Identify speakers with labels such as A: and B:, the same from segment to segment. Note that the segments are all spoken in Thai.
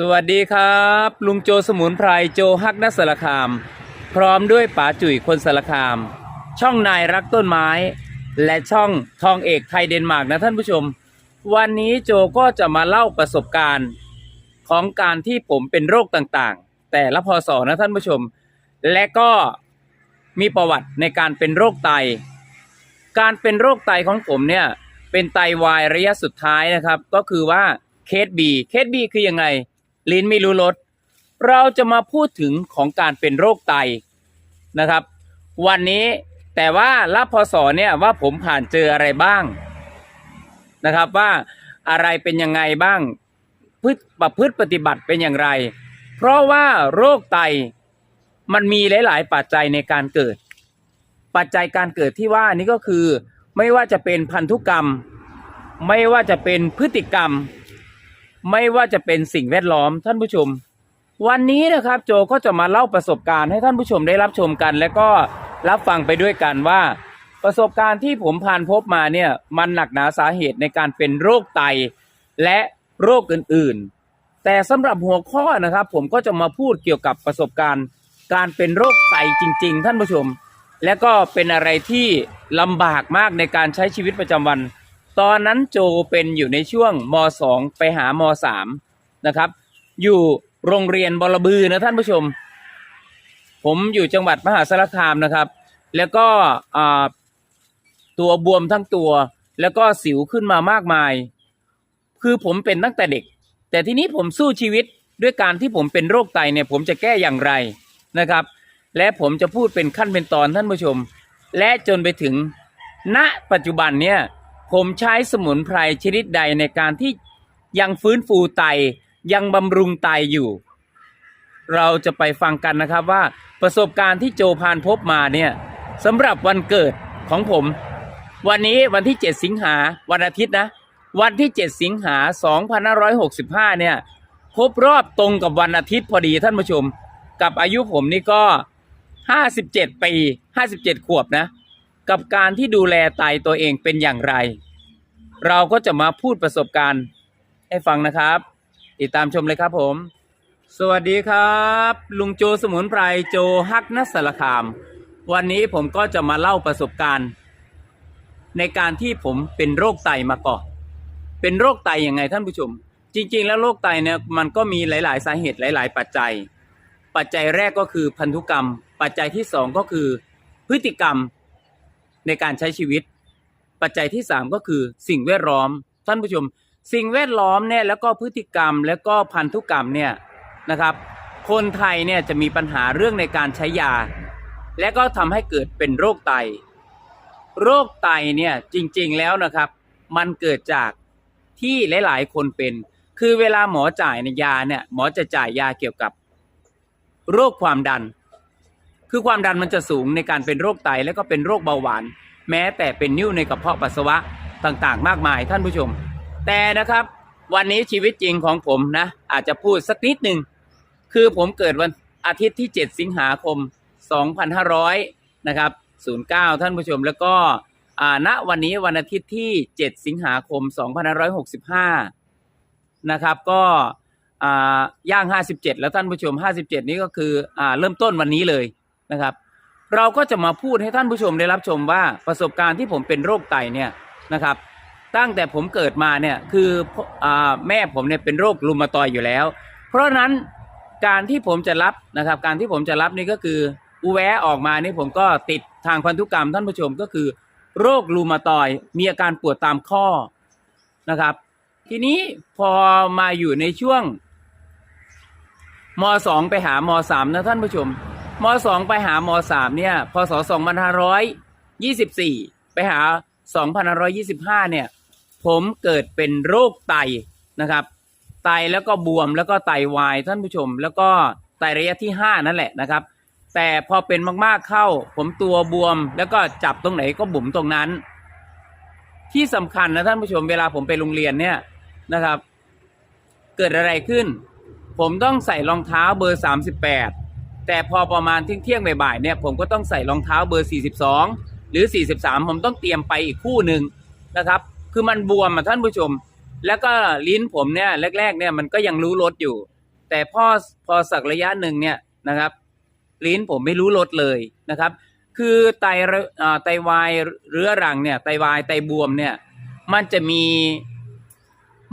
A: สวัสดีครับ ลุงโจสมุนไพรโจฮักนักสารคาม พร้อมด้วยป๋าจุ๋ยคนสารคาม ช่องนายรักต้นไม้ และช่องทองเอกไทยเดนมาร์กนะท่านผู้ชม วันนี้โจก็จะมาเล่าประสบการณ์ของการที่ผมเป็นโรคต่างๆ แต่ละพศนะท่านผู้ชม และก็มีประวัติในการเป็นโรคไต การเป็นโรคไตของผมเนี่ยเป็นไตวายระยะสุดท้ายนะครับ ก็คือว่าเคสบีเคสบีคือยังไง ลิ้นไม่รู้รสเราจะมาพูดถึงของการเป็นโรคไตนะครับ วันนี้แต่ว่ารับพศเนี่ยว่าผมผ่านเจออะไรบ้างนะครับว่าอะไรเป็นยังไงบ้างพฤติประพฤติปฏิบัติเป็นอย่างไร เพราะว่าโรคไตมันมีหลาย ๆ ปัจจัยในการเกิด ปัจจัยการเกิดที่ว่านี้ก็คือ ไม่ว่าจะเป็นพันธุกรรม ไม่ว่าจะเป็นพฤติกรรม ไม่ว่าจะเป็นสิ่งแวดล้อมท่านผู้ชม วันนี้นะครับโจก็จะมาเล่าประสบการณ์ให้ท่านผู้ชมได้รับชมกัน และก็รับฟังไปด้วยกันว่า ประสบการณ์ที่ผมผ่านพบมาเนี่ยมันหนักหนาสาเหตุในการเป็นโรคไตและโรคอื่นๆ แต่สำหรับหัวข้อนะครับ ผมก็จะมาพูดเกี่ยวกับประสบการณ์ การเป็นโรคไตจริง ๆ ท่านผู้ชม และก็เป็นอะไรที่ลำบากมากในการใช้ชีวิตประจำวัน ตอนนั้นโจเป็นอยู่ในช่วงม .2 ไปหาม .3 นะครับ อยู่โรงเรียนบลบือนะท่านผู้ชม ผมอยู่จังหวัดมหาสารคามนะครับ แล้วก็ตัวบวมทั้งตัว แล้วก็สิวขึ้นมามากมาย คือผมเป็นตั้งแต่เด็ก แต่ทีนี้ผมสู้ชีวิตด้วยการที่ผมเป็นโรคไตเนี่ย ผมจะแก้อย่างไรนะครับ และผมจะพูดเป็นขั้นเป็นตอนท่านผู้ชม และจนไปถึงณปัจจุบันเนี่ย ผมใช้สมุนไพรชนิดใดในการที่ยังฟื้นฟูไตยังบำรุงไตอยู่ เราจะไปฟังกันนะครับว่าประสบการณ์ที่โจพานพบมาเนี่ยสำหรับวันเกิดของผม วันนี้วันที่ 7 สิงหาวันอาทิตย์นะ วันที่ 7 สิงหา2565 เนี่ยครบรอบตรงกับวันอาทิตย์พอดีท่านผู้ชม กับอายุผมนี่ก็ 57 ปี 57 ขวบนะ กับการที่ดูแลไตตัวเองเป็นอย่างไร เราก็จะมาพูดประสบการณ์ให้ฟังนะครับ ติดตามชมเลยครับผม สวัสดีครับ ลุงโจสมุนไพรโจฮักนัสารคาม วันนี้ผมก็จะมาเล่าประสบการณ์ ในการที่ผมเป็นโรคไตมาก่อนเป็นโรคไตยังไงท่านผู้ชม จริง ๆ แล้วโรคไตเนี่ยมันก็มีหลาย ๆ สาเหตุหลาย ๆ ปัจจัย ปัจจัยแรกก็คือพันธุกรรม ปัจจัยที่สองก็คือพฤติกรรมในการใช้ชีวิต ปัจจัยที่สามก็คือสิ่งแวดล้อม ท่านผู้ชม สิ่งแวดล้อมเนี่ยแล้วก็พฤติกรรมแล้วก็พันธุกรรมเนี่ยนะครับ คนไทยเนี่ยจะมีปัญหาเรื่องในการใช้ยา และก็ทำให้เกิดเป็นโรคไต โรคไตเนี่ยจริงๆแล้วนะครับ มันเกิดจากที่หลาย ๆ คนเป็น คือเวลาหมอจ่ายในยาเนี่ยหมอจะจ่ายยาเกี่ยวกับ โรคความดัน คือความดันมันจะสูงในการเป็นโรคไตแล้วก็เป็นโรคเบาหวาน แม้แต่เป็นนิ่วในกระเพาะปัสสาวะต่างๆ มากมายท่านผู้ชม แต่นะครับ วันนี้ชีวิตจริงของผมนะ อาจจะพูดสักนิดหนึ่งคือผมเกิดวันอาทิตย์ที่ 7 สิงหาคม 2500 นะครับ 09 ท่านผู้ชมแล้วก็ณวันนี้วันอาทิตย์ที่ 7 สิงหาคม 2565 นะครับก็ย่าง 57 แล้วท่านผู้ชม 57 นี้ก็คืออเริ่มต้นวันนี้เลยนะครับ เราก็จะมาพูดให้ท่านผู้ชมได้รับชมว่าประสบการณ์ที่ผมเป็นโรคไตเนี่ยนะครับ ตั้งแต่ผมเกิดมาเนี่ยคืออแม่ผมเนี่ยเป็นโรครูมาตอยอยู่แล้ว เพราะนั้นการที่ผมจะรับนะครับ การที่ผมจะรับนี่ก็คืออุแวะออกมานี่ผมก็ติดทางพันธุกรรมท่านผู้ชมก็คือ โรครูมาตอยมีอาการปวดตามข้อนะครับ ทีนี้พอมาอยู่ในช่วงมสองไปหามสามนะท่านผู้ชม มสองไปหามสามเนี่ยพศสองพันห้าร้อยยี่สิบสี่ไปหาสองพันห้าร้อยยี่สิบห้าเนี่ย ผมเกิดเป็นโรคไตนะครับ ไตแล้วก็บวมแล้วก็ไตวายท่านผู้ชม แล้วก็ไตระยะที่ห้านั่นแหละนะครับ แต่พอเป็นมากๆเข้า ผมตัวบวมแล้วก็จับตรงไหนก็บุ๋มตรงนั้น ที่สำคัญนะท่านผู้ชมเวลาผมไปโรงเรียนเนี่ยนะครับ เกิดอะไรขึ้น ผมต้องใส่รองเท้าเบอร์38แแต่พอประมาณเที่ยงบ่ายๆเนี่ยผมก็ต้องใส่รองเท้าเบอร์ 42 หรือ 43 ผมต้องเตรียมไปอีกคู่หนึ่งนะครับ คือมันบวมอะท่านผู้ชม แล้วก็ลิ้นผมเนี่ยแรก ๆ เนี่ยมันก็ยังรู้รสอยู่ แต่พอพอสักระยะหนึ่งเนี่ยนะครับ ลิ้นผมไม่รู้รสเลยนะครับ คือไตอไตวายเรื้อรังเนี่ยไตวายไตบวมเนี่ยมันจะมี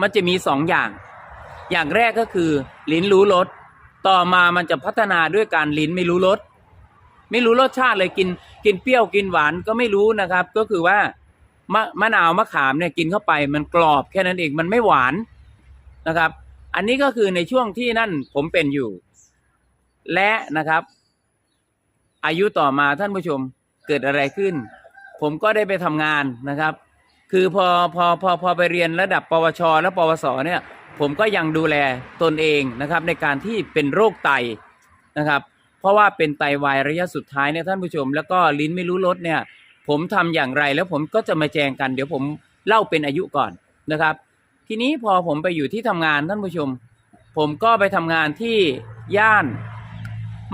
A: มันจะมีสองอย่าง อย่างแรกก็คือลิ้นรู้รส ต่อมามันจะพัฒนาด้วยการลิ้นไม่รู้รสไม่รู้รสชาติเลยกินกินเปรี้ยวกินหวานก็ไม่รู้นะครับ ก็คือว่ามะมะนาวมะขามเนี่ยกินเข้าไปมันกรอบแค่นั้นเองมันไม่หวานนะครับ อันนี้ก็คือในช่วงที่นั่นผมเป็นอยู่ และนะครับ อายุต่อมาท่านผู้ชมเกิดอะไรขึ้น ผมก็ได้ไปทำงานนะครับ คือพอพอพอพอไปเรียนระดับปวช และปวสเนี่ย ผมก็ยังดูแลตนเองนะครับ ในการที่เป็นโรคไตนะครับ เพราะว่าเป็นไตวายระยะสุดท้ายเนี่ยท่านผู้ชม แล้วก็ลิ้นไม่รู้รสเนี่ย ผมทำอย่างไรแล้วผมก็จะมาแจงกัน เดี๋ยวผมเล่าเป็นอายุก่อนนะครับ ทีนี้พอผมไปอยู่ที่ทำงานท่านผู้ชม ผมก็ไปทำงานที่ย่าน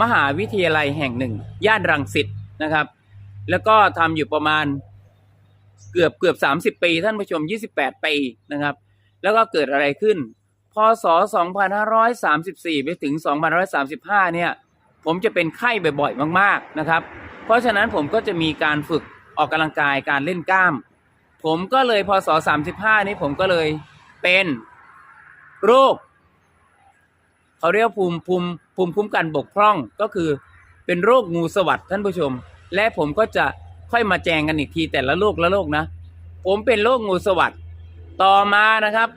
A: มหาวิทยาลัยแห่งหนึ่ง ย่านรังสิตนะครับ แล้วก็ทำอยู่ประมาณเกือบเกือบสามสิบปี ท่านผู้ชมยี่สิบแปดปีนะครับ แล้วก็เกิดอะไรขึ้น พศสองพันห้าร้อยสามสิบสี่ไปถึงสองพันร้อยสามสิบห้าเนี่ย ผมจะเป็นไข้บ่อยๆ มากๆ นะครับ เพราะฉะนั้นผมก็จะมีการฝึกออกกำลังกายการเล่นกล้าม ผมก็เลยพศสามสิบห้านี้ผมก็เลยเป็นโรคเขาเรียกภูมิภูมิภูมิคุ้มกันบกพร่องก็คือเป็นโรคงูสวัสด์ท่านผู้ชม และผมก็จะค่อยมาแจงกันอีกทีแต่ละโรคละโรคนะ ผมเป็นโรคงูสวัสด์ ต่อมานะครับ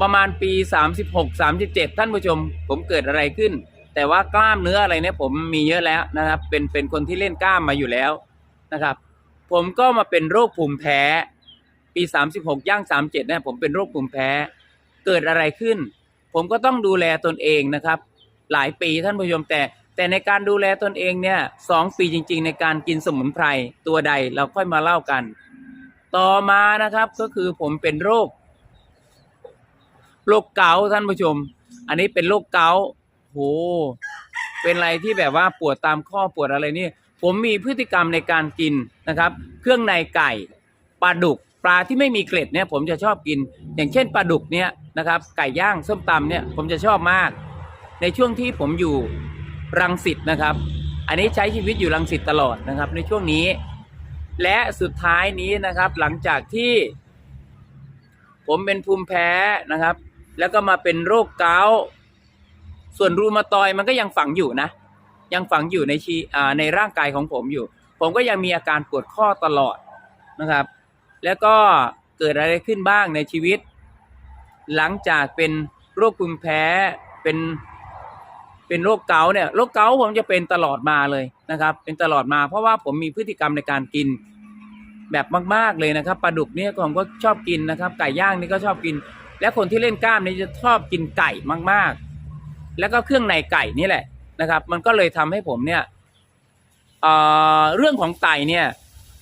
A: ประมาณปีสามสิบหกสามสิบเจ็ดท่านผู้ชม ผมเกิดอะไรขึ้น แต่ว่ากล้ามเนื้ออะไรเนี่ยผมมีเยอะแล้วนะครับ เป็นเป็นคนที่เล่นกล้ามมาอยู่แล้วนะครับ ผมก็มาเป็นโรคภูมิแพ้ ปีสามสิบหกย่างสามเจ็ดเนี่ยผมเป็นโรคภูมิแพ้ เกิดอะไรขึ้น ผมก็ต้องดูแลตนเองนะครับ หลายปีท่านผู้ชมแต่แต่ในการดูแลตนเองเนี่ยสองปีจริง ๆ ในการกินสมุนไพรตัวใดเราค่อยมาเล่ากัน ต่อมานะครับก็คือผมเป็นโรค โรคเกาต์ท่านผู้ชม อันนี้เป็นโรคเกาต์โหเป็นอะไรที่แบบว่าปวดตามข้อปวดอะไรนี่ ผมมีพฤติกรรมในการกินนะครับ เครื่องในไก่ปลาดุกปลาที่ไม่มีเกล็ดเนี่ยผมจะชอบกิน อย่างเช่นปลาดุกเนี่ยนะครับ ไก่ย่างส้มตำเนี่ยผมจะชอบมาก ในช่วงที่ผมอยู่รังสิตนะครับ อันนี้ใช้ชีวิตอยู่รังสิตตลอดนะครับ ในช่วงนี้ และสุดท้ายนี้นะครับ หลังจากที่ ผมเป็นภูมิแพ้นะครับ แล้วก็มาเป็นโรคเกาต์ส่วนรูมาตอยมันก็ยังฝังอยู่นะ ยังฝังอยู่ในชีในร่างกายของผมอยู่ ผมก็ยังมีอาการปวดข้อตลอดนะครับ แล้วก็เกิดอะไรขึ้นบ้างในชีวิต หลังจากเป็นโรคภูมิแพ้เป็น เป็นโรคเกาต์เนี่ยโรคเกาต์ผมจะเป็นตลอดมาเลยนะครับ เป็นตลอดมา เพราะว่าผมมีพฤติกรรมในการกินแบบมาก ๆเลยนะครับปลาดุกเนี่ยผมก็ชอบกินนะครับ ไก่ย่างนี่ก็ชอบกิน และคนที่เล่นกล้ามนี่จะชอบกินไก่มาก ๆ แล้วก็เครื่องในไก่นี่แหละนะครับ มันก็เลยทำให้ผมเนี่ยเเรื่องของไตเนี่ย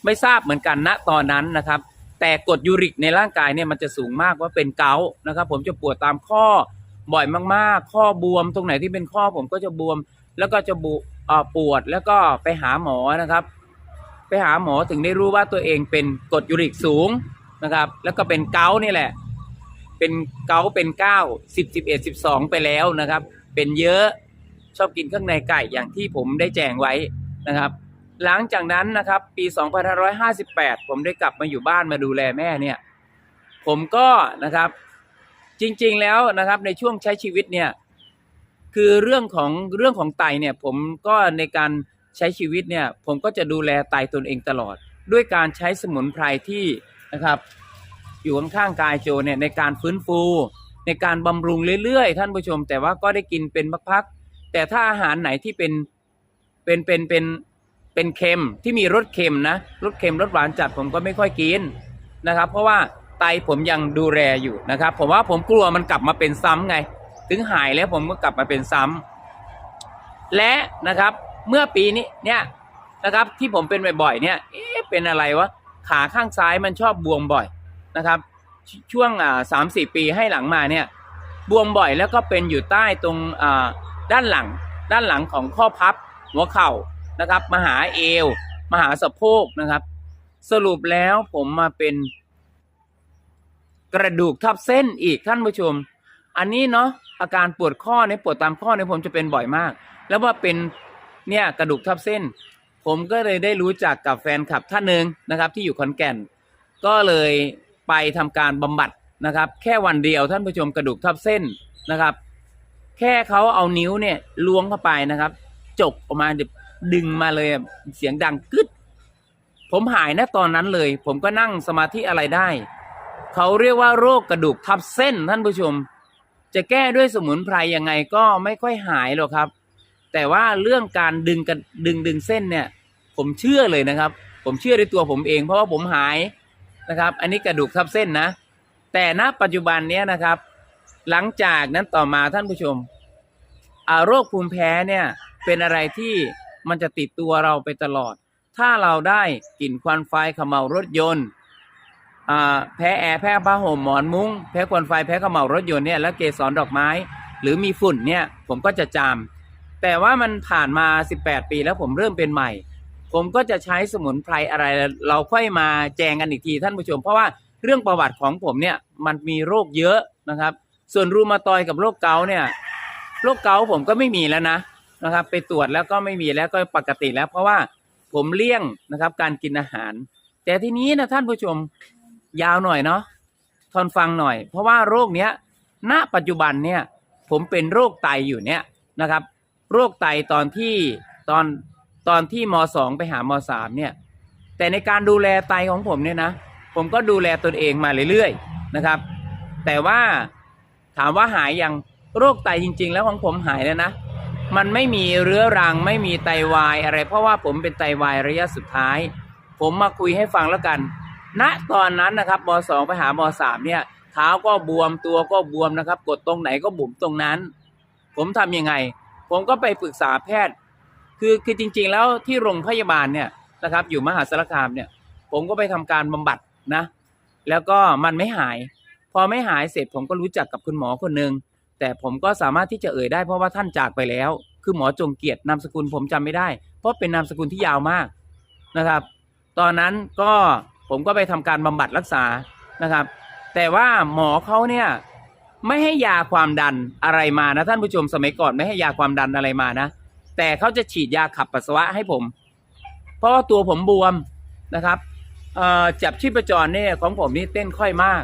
A: ไม่ทราบเหมือนกันณตอนนั้นนะครับ แต่กรดยูริกในร่างกายเนี่ยมันจะสูงมากว่าเป็นเกาต์นะครับ ผมจะปวดตามข้อ บ่อยมากๆ ข้อบวมตรงไหนที่เป็นข้อผมก็จะบวม แล้วก็จะบุปวดแล้วก็ไปหาหมอนะครับ ไปหาหมอถึงได้รู้ว่าตัวเองเป็นกรดยูริกสูงนะครับ แล้วก็เป็นเกาต์นี่แหละ เป็นเกาเป็นเก้าสิบสิบเอ็ดสิบสองไปแล้วนะครับ เป็นเยอะชอบกินเครื่องในไก่อย่างที่ผมได้แจ้งไว้นะครับ หลังจากนั้นนะครับ ปี 2558 ผมได้กลับมาอยู่บ้านมาดูแลแม่เนี่ย ผมก็นะครับ จริงๆแล้วนะครับในช่วงใช้ชีวิตเนี่ยคือเรื่องของเรื่องของไตเนี่ยผมก็ในการใช้ชีวิตเนี่ยผมก็จะดูแลไตตนเองตลอด ด้วยการใช้สมุนไพรที่นะครับ อยู่ข้างๆกายโจเนี่ยในการฟื้นฟู ในการบำรุงเรื่อยๆ ท่านผู้ชม แต่ว่าก็ได้กินเป็นพักๆแต่ถ้าอาหารไหนที่เป็นเป็นเป็นเป็นเป็นเค็มที่มีรสเค็มนะรสเค็มรสหวานจัดผมก็ไม่ค่อยกินนะครับ เพราะว่า ไตผมยังดูแลอยู่นะครับ ผมว่าผมกลัวมันกลับมาเป็นซ้ำไง ถึงหายแล้วผมก็กลับมาเป็นซ้ำและนะครับเมื่อปีนี้เนี่ยนะครับ ที่ผมเป็นบ่อยๆเนี่ยเอ๊ะเป็นอะไรวะขาข้างซ้ายมันชอบบวมบ่อยนะครับชช่วงอ่าสามสี่ปีให้หลังมาเนี่ย บวมบ่อยแล้วก็เป็นอยู่ใต้ตรงอ่าด้านหลัง ด้านหลังของข้อพับ หัวเข่านะครับมหาเอวมหาสะโพกนะครับ สรุปแล้วผมมาเป็น กระดูกทับเส้นอีกท่านผู้ชม อันนี้เนาะอาการปวดข้อเนี่ยปวดตามข้อเนี่ยผมจะเป็นบ่อยมาก แล้วว่าเป็นเนี่ยกระดูกทับเส้น ผมก็เลยได้รู้จักกับแฟนคลับท่านหนึ่งนะครับ ที่อยู่ขอนแก่น ก็เลยไปทำการบำบัดนะครับ แค่วันเดียวท่านผู้ชมกระดูกทับเส้นนะครับ แค่เขาเอานิ้วเนี่ยล้วงเข้าไปนะครับ จกออกมาดึงมาเลยเสียงดังกึดผมหายนะตอนนั้นเลย ผมก็นั่งสมาธิอะไรได้ เขาเรียกว่าโรคกระดูกทับเส้นท่านผู้ชม จะแก้ด้วยสมุนไพรยังไงก็ไม่ค่อยหายหรอกครับ แต่ว่าเรื่องการดึงกันดึงดึงเส้นเนี่ย ผมเชื่อเลยนะครับ ผมเชื่อในตัวผมเอง เพราะว่าผมหายนะครับ อันนี้กระดูกทับเส้นนะ แต่ณปัจจุบันเนี้ยนะครับ หลังจากนั้นต่อมาท่านผู้ชมโรคภูมิแพ้เนี่ยเป็นอะไรที่มันจะติดตัวเราไปตลอด ถ้าเราได้กลิ่นควันไฟเขม่ารถยนต์ แพ้แอร์แพ้ผ้าห่มหมอนมุ้งแพ้ควันไฟแพ้เขม่ารถยนต์เนี่ยแล้วเกสรดอกไม้ หรือมีฝุ่นเนี่ยผมก็จะจามแต่ว่ามันผ่านมา 18 ปีแล้วผมเริ่มเป็นใหม่ ผมก็จะใช้สมุนไพรอะไร เราค่อยมาแจงกันอีกทีท่านผู้ชม เพราะว่าเรื่องประวัติของผมเนี่ยมันมีโรคเยอะนะครับ ส่วนรูมาตอยกับโรคเกาเนี่ยโรคเกาผมก็ไม่มีแล้วนะนะครับ ไปตรวจแล้วก็ไม่มีแล้วก็ปกติแล้ว เพราะว่าผมเลี่ยงนะครับการกินอาหาร แต่ทีนี้นะท่านผู้ชม ยาวหน่อยเนาะทนฟังหน่อย เพราะว่าโรคเนี้ยณปัจจุบันเนี่ยผมเป็นโรคไตอยู่เนี่ยนะครับ โรคไตตอนที่ตอนตอนที่มสองไปหามสามเนี่ยแต่ในการดูแลไตของผมเนี่ยนะผมก็ดูแลตนเองมาเรื่อยๆนะครับ แต่ว่าถามว่าหายยังโรคไตจริง ๆ แล้วของผมหายแล้วนะ มันไม่มีเรื้อรังไม่มีไตวายอะไร เพราะว่าผมเป็นไตวายระยะสุดท้าย ผมมาคุยให้ฟังแล้วกัน ณตอนนั้นนะครับมสองไปหามสามเนี่ยเท้าก็บวมตัวก็บวมนะครับ กดตรงไหนก็บุ๋มตรงนั้น ผมทำยังไง ผมก็ไปปรึกษาแพทย์ คือคือจริง ๆ แล้วที่โรงพยาบาลเนี่ยนะครับ อยู่มหาสารคามเนี่ย ผมก็ไปทำการบำบัดนะ แล้วก็มันไม่หาย พอไม่หายเสร็จผมก็รู้จักกับคุณหมอคนหนึ่งแต่ผมก็สามารถที่จะเอ่ยได้เพราะว่าท่านจากไปแล้ว คือหมอจงเกียรตินามสกุลผมจำไม่ได้ เพราะเป็นนามสกุลที่ยาวมากนะครับ ตอนนั้นก็ ผมก็ไปทำการบำบัดรักษานะครับ แต่ว่าหมอเขาเนี่ยไม่ให้ยาความดันอะไรมานะท่านผู้ชมสมัยก่อนไม่ให้ยาความดันอะไรมานะ แต่เขาจะฉีดยาขับปัสสาวะให้ผม เพราะว่าตัวผมบวมนะครับเจับชีพจรเนี่ยของผมนี่เต้นค่อยมาก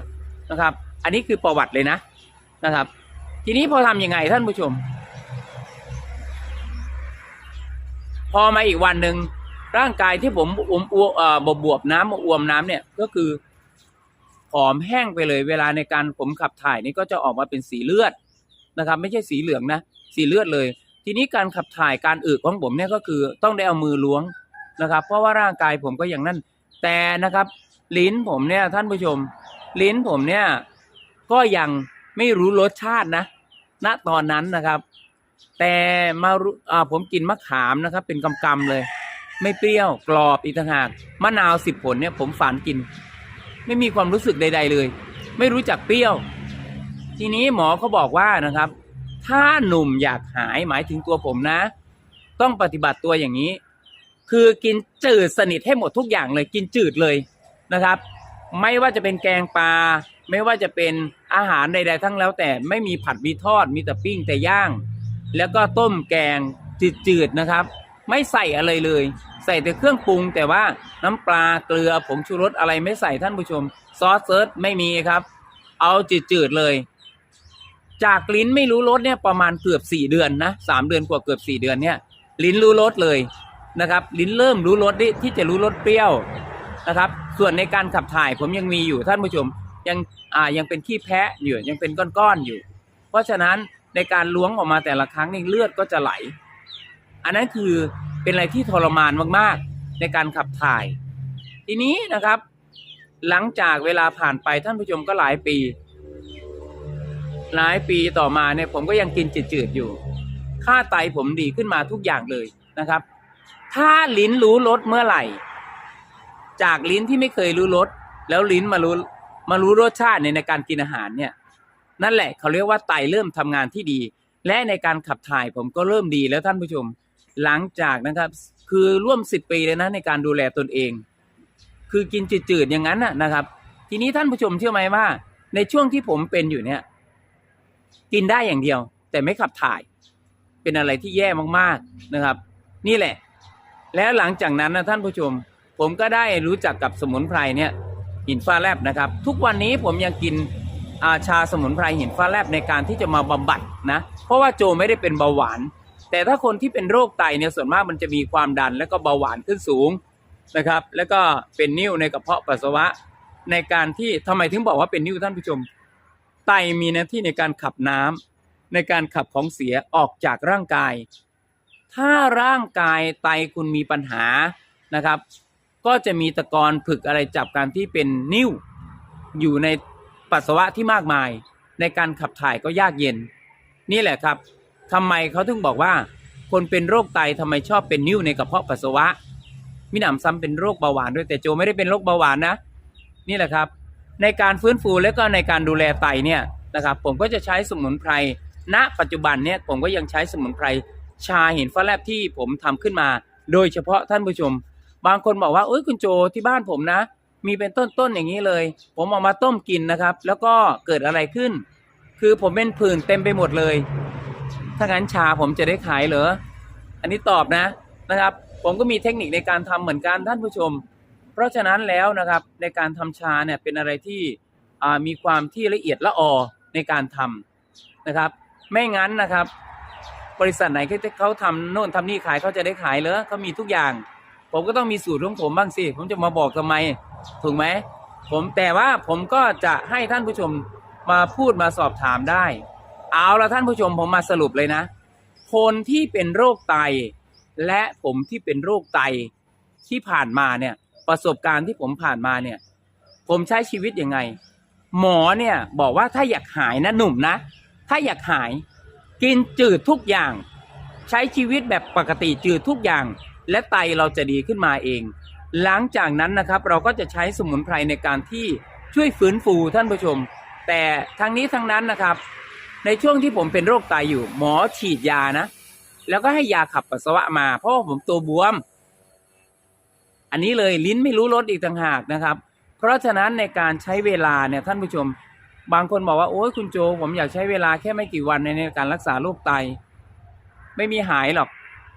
A: นะครับ อันนี้คือประวัติเลยนะนะครับ ทีนี้พอทำยังไงท่านผู้ชม พอมาอีกวันหนึ่ง ร่างกายที่ผมอวมอวเอ่อบวบๆน้ำอวมน้ำเนี่ยก็คือผอมแห้งไปเลย เวลาในการผมขับถ่ายนี่ก็จะออกมาเป็นสีเลือดนะครับ ไม่ใช่สีเหลืองนะสีเลือดเลย ทีนี้การขับถ่ายการอึของผมเนี่ยก็คือต้องได้เอามือล้วงนะครับ เพราะว่าร่างกายผมก็อย่างนั้น แต่นะครับ ลิ้นผมเนี่ยท่านผู้ชม ลิ้นผมเนี่ยก็ยังไม่รู้รสชาตินะ ณตอนนั้นนะครับ แต่มาอ่าผมกินมะขามนะครับ เป็นกำๆเลย ไม่เปรี้ยวกรอบอีกต่างหากมะนาวสิบผลเนี่ยผมฝันกิน ไม่มีความรู้สึกใด ๆ เลย ไม่รู้จักเปรี้ยว ทีนี้หมอเขาบอกว่านะครับ ถ้าหนุ่มอยากหายหมายถึงตัวผมนะ ต้องปฏิบัติตัวอย่างนี้ คือกินจืดสนิทให้หมดทุกอย่างเลย กินจืดเลยนะครับ ไม่ว่าจะเป็นแกงปลาไม่ว่าจะเป็นอาหารใดๆทั้งแล้วแต่ไม่มีผัดมีทอดมีแต่ปิ้งแต่ย่าง แล้วก็ต้มแกงจืดๆนะครับ ไม่ใส่อะไรเลย ใส่แต่เครื่องปรุง แต่ว่าน้ำปลาเกลือผงชูรสอะไรไม่ใส่ท่านผู้ชม ซอสเซิร์ชไม่มีครับ เอาจืดๆเลย จากลิ้นไม่รู้รสเนี่ยประมาณเกือบสี่เดือนนะสามเดือนกว่าเกือบสี่เดือนเนี่ย ลิ้นรู้รสเลยนะครับ ลิ้นเริ่มรู้รสที่ที่จะรู้รสเปรี้ยวนะครับ ส่วนในการขับถ่ายผมยังมีอยู่ท่านผู้ชมยังอ่ายังเป็นขี้แพะอยู่ยังเป็นก้อนๆอยู่ เพราะฉะนั้นในการล้วงออกมาแต่ละครั้งนี่เลือดก็จะไหล อันนั้นคือเป็นอะไรที่ทรมานมากๆ ในการขับถ่าย ทีนี้นะครับ หลังจากเวลาผ่านไปท่านผู้ชมก็หลายปี หลายปีต่อมาเนี่ยผมก็ยังกินจืดๆอยู่ ค่าไตผมดีขึ้นมาทุกอย่างเลยนะครับ ถ้าลิ้นรู้รสเมื่อไหร่ จากลิ้นที่ไม่เคยรู้รสแล้วลิ้นมารู้มารู้รสชาติในในการกินอาหารเนี่ย นั่นแหละเขาเรียกว่าไตเริ่มทำงานที่ดี และในการขับถ่ายผมก็เริ่มดีแล้วท่านผู้ชม หลังจากนะครับ คือร่วมสิบปีเลยนะในการดูแลตนเอง คือกินจืดๆอย่างนั้นนะนะครับ ทีนี้ท่านผู้ชมเชื่อไหมว่า ในช่วงที่ผมเป็นอยู่เนี่ย กินได้อย่างเดียว แต่ไม่ขับถ่าย เป็นอะไรที่แย่มากๆนะครับ นี่แหละ แล้วหลังจากนั้นนะท่านผู้ชม ผมก็ได้รู้จักกับสมุนไพรเนี่ย หินฟ้าแลบนะครับ ทุกวันนี้ผมยังกินอาชาสมุนไพรหินฟ้าแลบในการที่จะมาบำบัดนะ เพราะว่าโจไม่ได้เป็นเบาหวาน แต่ถ้าคนที่เป็นโรคไตเนี่ยส่วนมากมันจะมีความดันแล้วก็เบาหวานขึ้นสูงนะครับ แล้วก็เป็นนิ่วในกระเพาะปัสสาวะ ในการที่ทำไมถึงบอกว่าเป็นนิ่วท่านผู้ชม ไตมีหน้าที่ในการขับน้ำในการขับของเสียออกจากร่างกาย ถ้าร่างกายไตคุณมีปัญหานะครับ ก็จะมีตะกอนผึกอะไรจับการที่เป็นนิ่วอยู่ในปัสสาวะที่มากมาย ในการขับถ่ายก็ยากเย็น นี่แหละครับ ทำไมเขาถึงบอกว่า คนเป็นโรคไตทำไมชอบเป็นนิ่วในกระเพาะปัสสาวะมิหนำซ้ำเป็นโรคเบาหวานด้วยแต่โจไม่ได้เป็นโรคเบาหวานนะ นี่แหละครับ ในการฟื้นฟูและก็ในการดูแลไตเนี่ยนะครับ ผมก็จะใช้สมุนไพร ณ ปัจจุบันเนี่ยผมก็ยังใช้สมุนไพรชาหินฟ้าแลบที่ผมทำขึ้นมา โดยเฉพาะท่านผู้ชม บางคนบอกว่าเอ้ยคุณโจที่บ้านผมนะ มีเป็นต้นๆอย่างนี้เลย ผมเอามาต้มกินนะครับ แล้วก็เกิดอะไรขึ้น คือผมเป็นผื่นเต็มไปหมดเลย ถ้างั้นชาผมจะได้ขายเหรอ อันนี้ตอบนะนะครับ ผมก็มีเทคนิคในการทำเหมือนกันท่านผู้ชม เพราะฉะนั้นแล้วนะครับในการทำชาเนี่ยเป็นอะไรที่มีความที่ละเอียดละออในการทำนะครับ ไม่งั้นนะครับ บริษัทไหนเขาทำโน่นทำนี่ขายเขาจะได้ขายเหรอเขามีทุกอย่าง ผมก็ต้องมีสูตรของผมบ้างสิผมจะมาบอกทำไมถูกไหมผมแต่ว่าผมก็จะให้ท่านผู้ชมมาพูดมาสอบถามได้ เอาละท่านผู้ชมผมมาสรุปเลยนะ คนที่เป็นโรคไต และผมที่เป็นโรคไตที่ผ่านมาเนี่ยประสบการณ์ที่ผมผ่านมาเนี่ย ผมใช้ชีวิตยังไง หมอเนี่ยบอกว่าถ้าอยากหายนะหนุ่มนะ ถ้าอยากหาย กินจืดทุกอย่าง ใช้ชีวิตแบบปกติจืดทุกอย่าง และไตเราจะดีขึ้นมาเอง หลังจากนั้นนะครับเราก็จะใช้สมุนไพรในการที่ช่วยฟื้นฟูท่านผู้ชม แต่ทั้งนี้ทั้งนั้นนะครับ ในช่วงที่ผมเป็นโรคไตอยู่ หมอฉีดยานะ แล้วก็ให้ยาขับปัสสาวะมา เพราะผมตัวบวม อันนี้เลยลิ้นไม่รู้รสอีกต่างหากนะครับ เพราะฉะนั้นในการใช้เวลาเนี่ยท่านผู้ชม บางคนบอกว่าโอ้ยคุณโจ ผมอยากใช้เวลาแค่ไม่กี่วันในในการรักษาโรคไต ไม่มีหายหรอก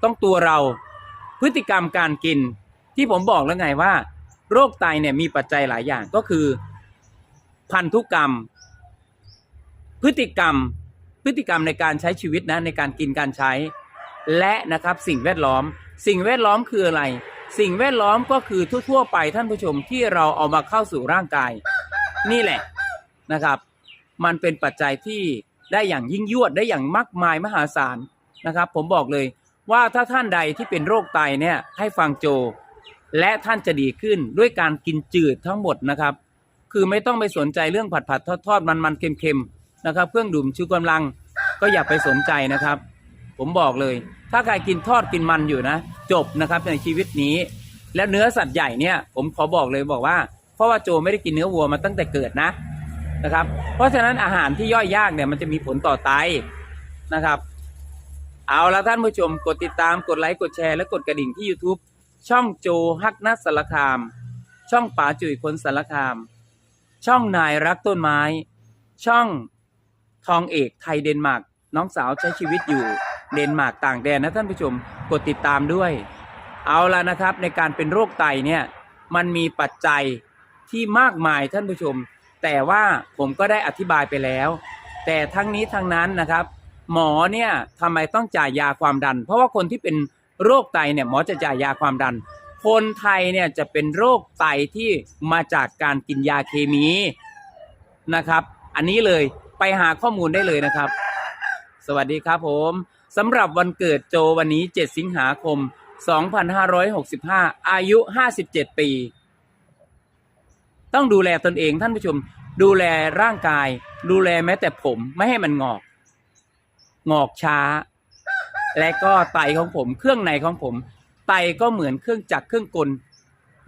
A: ต้องตัวเรา พฤติกรรมการกิน ที่ผมบอกแล้วไงว่า โรคไตเนี่ยมีปัจจัยหลายอย่างก็คือ พันธุกรรม พฤติกรรมพฤติกรรมในการใช้ชีวิตนะในการกินการใช้ และนะครับสิ่งแวดล้อม สิ่งแวดล้อมคืออะไร สิ่งแวดล้อมก็คือทั่วๆไปท่านผู้ชมที่เราเอามาเข้าสู่ร่างกาย นี่แหละนะครับ มันเป็นปัจจัยที่ได้อย่างยิ่งยวดได้อย่างมากมายมหาศาลนะครับ ผมบอกเลยว่าถ้าท่านใดที่เป็นโรคไตเนี่ยให้ฟังโจ และท่านจะดีขึ้นด้วยการกินจืดทั้งหมดนะครับ คือไม่ต้องไปสนใจเรื่องผัดผัดทอดทอดมันมันเค็มๆ นะครับ เครื่องดื่มชูกำลังก็อย่าไปสนใจนะครับ ผมบอกเลย ถ้าใครกินทอดกินมันอยู่นะ จบนะครับในชีวิตนี้ แล้วเนื้อสัตว์ใหญ่เนี่ย ผมขอบอกเลยบอกว่า เพราะว่าโจไม่ได้กินเนื้อวัวมาตั้งแต่เกิดนะนะครับ เพราะฉะนั้นอาหารที่ย่อยยากเนี่ยมันจะมีผลต่อไตนะครับ เอาละท่านผู้ชมกดติดตามกดไลค์กดแชร์และกดกระดิ่งที่ YouTube ช่องโจฮักนัสสารคาม ช่องป๋าจุ๋ยคนสารคาม ช่องนายรักต้นไม้ ช่อง ทองเอกไทยเดนมาร์กน้องสาวใช้ชีวิตอยู่เดนมาร์กต่างแดนนะท่านผู้ชมกดติดตามด้วย เอาละนะครับในการเป็นโรคไตเนี่ยมันมีปัจจัยที่มากมายท่านผู้ชม แต่ว่าผมก็ได้อธิบายไปแล้ว แต่ทั้งนี้ทั้งนั้นนะครับ หมอเนี่ยทำไมต้องจ่ายยาความดัน เพราะว่าคนที่เป็นโรคไตเนี่ยหมอจะจ่ายยาความดัน คนไทยเนี่ยจะเป็นโรคไตที่มาจากการกินยาเคมีนะครับ อันนี้เลย ไปหาข้อมูลได้เลยนะครับ สวัสดีครับผมสำหรับวันเกิดโจวันนี้ 7 สิงหาคม 2565 อายุ 57 ปี ต้องดูแลตนเองท่านผู้ชม ดูแลร่างกาย ดูแลแม้แต่ผมไม่ให้มันงอก งอกช้า และก็ไตของผม เครื่องในของผม ไตก็เหมือนเครื่องจักรเครื่องกล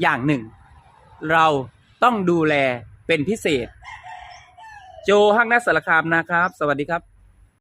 A: อย่างหนึ่ง เราต้องดูแลเป็นพิเศษ โจห้างนัสสารคามนะครับ สวัสดีครับ